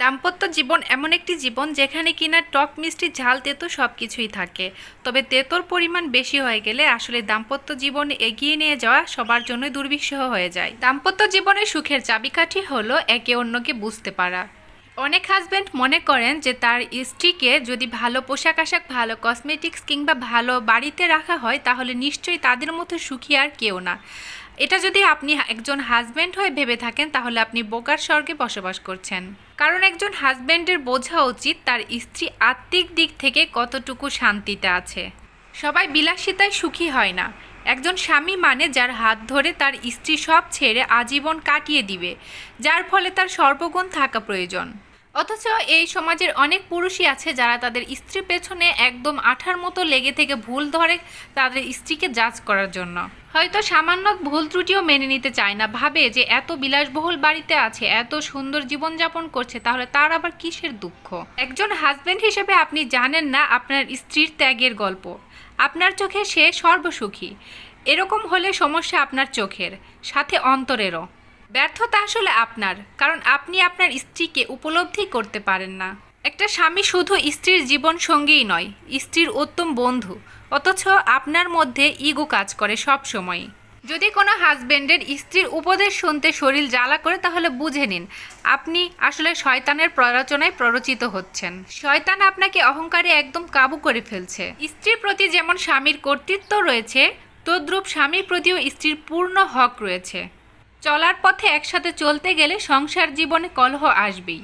দাম্পত্য জীবন এমন একটি জীবন যেখানে কিনা টক, মিষ্টি, ঝাল, তেতো সব কিছুই থাকে। তবে তেতোর পরিমাণ বেশি হয়ে গেলে আসলে দাম্পত্য জীবন এগিয়ে নিয়ে যাওয়া সবার জন্যই দুর্বিষহ হয়ে যায়। দাম্পত্য জীবনের সুখের চাবিকাঠি হলো একে অন্যকে বুঝতে পারা। অনেক হাজব্যান্ড মনে করেন যে তার স্ত্রীকে যদি ভালো পোশাক আশাক, ভালো কসমেটিক্স কিংবা ভালো বাড়িতে রাখা হয়, তাহলে নিশ্চয়ই তাদের মতো সুখী আর কেউ না। এটা যদি আপনি একজন হাজব্যান্ড হয়ে ভেবে থাকেন, তাহলে আপনি বোকার স্বর্গে বসবাস করছেন। কারণ একজন হাজব্যান্ডের বোঝা উচিত তার স্ত্রী আত্মিক দিক থেকে কতটুকু শান্তিতে আছে। সবাই বিলাসিতায় সুখী হয় না। একজন স্বামী মানে যার হাত ধরে তার স্ত্রী সব ছেড়ে আজীবন কাটিয়ে দিবে, যার ফলে তার সর্বগুণ থাকা প্রয়োজন। অথচ এই সমাজের অনেক পুরুষই আছে যারা তাদের স্ত্রীর পেছনে একদম আঠার মতো লেগে থেকে ভুল ধরে তাদের স্ত্রীকে জাজ করার জন্য। হয়তো সামান্য ভুল ত্রুটিও মেনে নিতে চায় না, ভাবে যে এত বিলাসবহুল বাড়িতে আছে, এত সুন্দর জীবনযাপন করছে, তাহলে তার আবার কিসের দুঃখ? একজন হাজবেন্ড হিসেবে আপনি জানেন না আপনার স্ত্রীর ত্যাগের গল্প। আপনার চোখে সে সর্বসুখী। এরকম হলে সমস্যা আপনার চোখের, সাথে অন্তরেরও। ব্যর্থতা আসলে আপনার, কারণ আপনি আপনার স্ত্রীকে উপলব্ধি করতে পারেন না। একটা স্বামী শুধু স্ত্রীর জীবন সঙ্গীই নয়, স্ত্রীর উত্তম বন্ধু, অথচ আপনার মধ্যে ইগো কাজ করে সব সময়। যদি কোনো হাজবেন্ডের স্ত্রীর উপদেশ শুনতে শরীর জ্বালা করে, তাহলে বুঝে নিন, আপনি আসলে শয়তানের প্ররোচনায় প্ররোচিত হচ্ছেন। শয়তান আপনাকে অহংকারে একদম কাবু করে ফেলছে। স্ত্রীর প্রতি যেমন স্বামীর কর্তৃত্ব রয়েছে, তদ্রূপ স্বামীর প্রতিও স্ত্রীর পূর্ণ হক রয়েছে। চলার পথে একসাথে চলতে গেলে সংসার জীবনে কলহ আসবেই।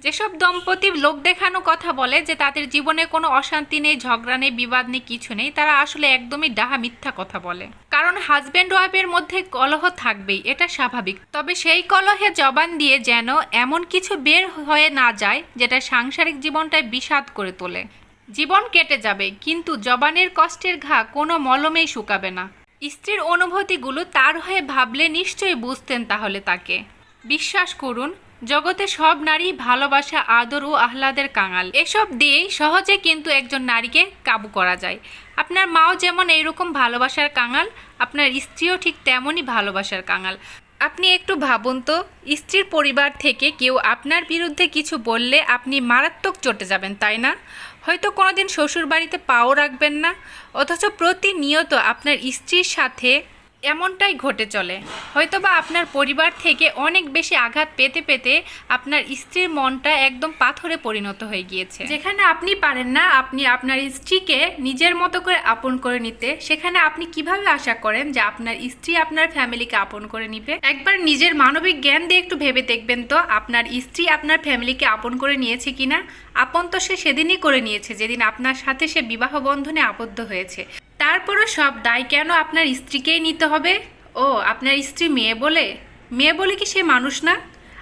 যেসব দম্পতি লোক দেখানো কথা বলে যে তাদের জীবনে কোনো অশান্তি নেই, ঝগড়া নেই, বিবাদ নেই, কিছু নেই, তারা আসলে একদমই ডাহা মিথ্যা কথা বলে। কারণ হাজব্যান্ড ওয়াইফের মধ্যে কলহ থাকবেই, এটা স্বাভাবিক। তবে সেই কলহে জবান দিয়ে যেন এমন কিছু বের হয়ে না যায়, যেটা সাংসারিক জীবনটায় বিষাদ করে তোলে। জীবন কেটে যাবে, কিন্তু জবানের কষ্টের ঘা কোনো মলমেই শুকাবে না। স্ত্রীর অনুভূতিগুলো তার হয়ে ভাবলে নিশ্চয়ই বুঝতেন তাহলে তাকে। বিশ্বাস করুন, জগতে সব নারী ভালোবাসা, আদর ও আহ্লাদের কাঙাল। এসব দিয়েই সহজে কিন্তু একজন নারীকে কাবু করা যায়। আপনার মাও যেমন এইরকম ভালোবাসার কাঙাল, আপনার স্ত্রীও ঠিক তেমনই ভালোবাসার কাঙাল। আপনি একটু ভাবুন তো, স্ত্রীর পরিবার থেকে কেউ আপনার বিরুদ্ধে কিছু বললে আপনি মারাত্মক চটে যাবেন, তাই না? হয়তো কোনোদিন শ্বশুর বাড়িতে পাও রাখবেন না, অথচ প্রতিনিয়ত আপনার স্ত্রীর সাথে এমনটাই ঘটে চলে। হয়তোবা আপনার পরিবার থেকে অনেক বেশি আঘাত পেতে পেতে আপনার স্ত্রীর মনটা একদম পাথরে পরিণত হয়ে গিয়েছে। যেখানে আপনি পারেন না, আপনি আপনার স্ত্রীকে নিজের মতো করে আপন করে নিতে, সেখানে আপনি কীভাবে আশা করেন যে আপনার স্ত্রী আপনার ফ্যামিলিকে আপন করে নিবে? একবার নিজের মানবিক জ্ঞান দিয়ে একটু ভেবে দেখবেন তো, আপনার স্ত্রী আপনার ফ্যামিলিকে আপন করে নিয়েছে কিনা? আপন তো সে সেদিনই করে নিয়েছে, যেদিন আপনার সাথে সে বিবাহ বন্ধনে আবদ্ধ হয়েছে। তারপরও সব দায় কেন আপনার স্ত্রীকেই নিতে হবে? ও, আপনার স্ত্রী মেয়ে বলে? মেয়ে বলে কি সে মানুষ না?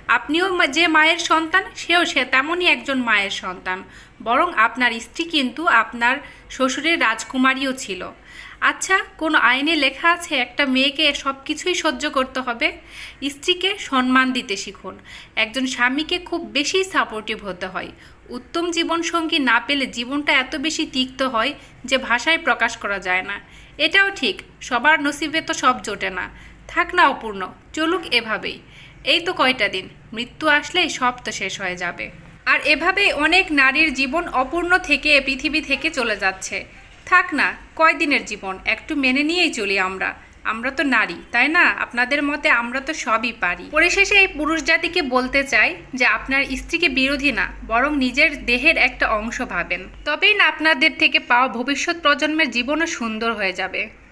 আপনিও যে মায়ের সন্তান, সেও সে তেমনই একজন মায়ের সন্তান। বরং আপনার স্ত্রী কিন্তু আপনার শ্বশুরের রাজকুমারীও ছিল। আচ্ছা কোন আইনে লেখা আছে একটা মেয়েকে সব কিছুই সহ্য করতে হবে? স্ত্রীকে সম্মান দিতে শিখুন। একজন স্বামীকে খুব বেশি সাপোর্টিভ হতে হয়। উত্তম জীবনসঙ্গী না পেলে জীবনটা এত বেশি তিক্ত হয় যে ভাষায় প্রকাশ করা যায় না। এটাও ঠিক, সবার নসিবে তো সব জোটে না। থাক না অপূর্ণ, চলুক এভাবেই। এই তো কয়টা দিন। মৃত্যু আসলেই সব তো শেষ হয়ে যাবে। আর এভাবেই অনেক নারীর জীবন অপূর্ণ থেকে পৃথিবী থেকে চলে যাচ্ছে। থাক না, কয়দিনের জীবন? একটু মেনে নিয়েই চলি আমরা। আমরা তো নারী, তাই না? আপনাদের মতে আমরা তো সবই পারি। পরিশেষে এই পুরুষ জাতিকে বলতে চাই যে আপনার স্ত্রীকে বিরোধী না, বরং নিজের দেহের একটা অংশ ভাবেন। তবেই না আপনাদের থেকে পাওয়া ভবিষ্যৎ প্রজন্মের জীবনও সুন্দর হয়ে যাবে।